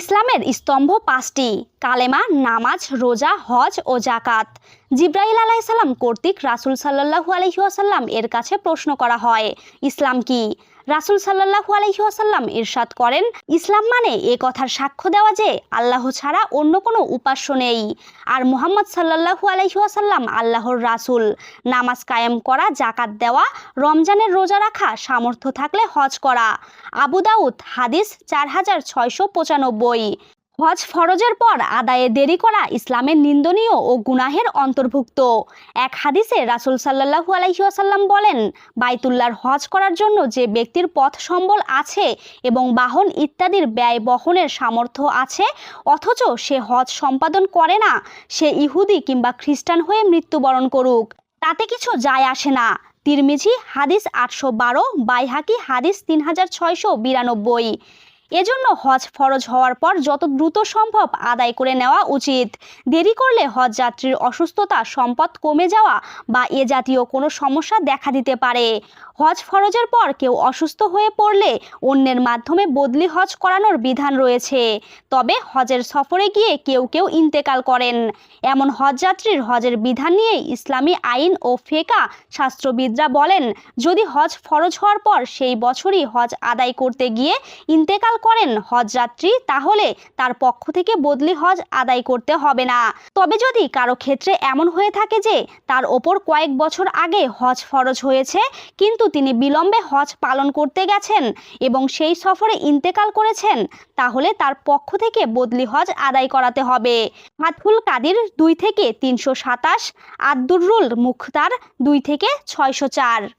ইসলামের স্তম্ভ পাঁচটি, কালেমা, নামাজ, রোজা, হজ ও জাকাত জিব্রাহিল আলাইসাল্লাম কর্তৃক রাসুল সাল্লাহু আলহিহাসাল্লাম এর কাছে প্রশ্ন করা হয়, ইসলাম কি? রাসুল সাল্লাহু আলহিহাসাল্লাম ইরশাদ করেন, ইসলাম মানে এ কথার সাক্ষ্য দেওয়া যে আল্লাহ ছাড়া অন্য কোনো উপাস্য নেই। আর মুহাম্মদ সাল্লাহু আলহিহাসাল্লাম আল্লাহর রাসুল। নামাজ কায়েম করা জাকাত দেওয়া, রমজানের রোজা রাখা, সামর্থ্য থাকলে হজ করা। আবু দাউদ, হাদিস চার হাজার ছয়শো পঁচানব্বই। হজ ফরজের পর আদায়ে দেরি করা ইসলামের নিন্দনীয় ও গুনাহের অন্তর্ভুক্ত। এক হাদিসে রাসুল সাল্লাহু আলহিহাসাল্লাম বলেন বাইতুল্লার হজ করার জন্য যে ব্যক্তির পথ সম্বল আছে এবং বাহন ইত্যাদির ব্যয় বহনের সামর্থ্য আছে, অথচ সে হজ সম্পাদন করে না, সে ইহুদি কিংবা খ্রিস্টান হয়ে মৃত্যুবরণ করুক। তাতে কিছু যায় আসে না। তিরমিজি, হাদিস আটশো বারো, বাইহাকি, হাদিস তিন হাজার ছয়শো বিরানব্বই। এজন্য হজ ফরজ হওয়ার পর যত দ্রুত সম্ভব আদায় করে নেওয়া উচিত। দেরি করলে হজ যাত্রীর অসুস্থতা, সম্পদ কমে যাওয়া বা এ জাতীয় কোনো সমস্যা দেখা দিতে পারে। হজ ফরজের পর কেউ অসুস্থ হয়ে পড়লে অন্যের মাধ্যমে বদলি হজ করানোর বিধান রয়েছে। তবে হজের সফরে গিয়ে কেউ কেউ ইন্তেকাল করেন। এমন হজযাত্রীর হজের বিধান নিয়ে ইসলামী আইন ও ফেকা শাস্ত্রবিদরা বলেন, যদি হজ ফরজ হওয়ার পর সেই বছরই হজ আদায় করতে গিয়ে ইন্তেকাল করেন হজযাত্রী, তাহলে তার পক্ষ থেকে বদলি হজ আদায় করতে হবে না। তবে যদি কারও ক্ষেত্রে এমন হয়ে থাকে যে তার ওপর কয়েক বছর আগে হজ ফরজ হয়েছে, কিন্তু তিনি বিলম্বে হজ পালন করতে গেছেন এবং সেই সফরে ইন্তেকাল করেছেন, তাহলে তার পক্ষ থেকে বদলি হজ আদায় করাতে হবে। হাতফুল কাদির দুই থেকে তিনশো সাতাশ, আব্দুর রুল মুখতার দুই থেকে ছয়শো চার।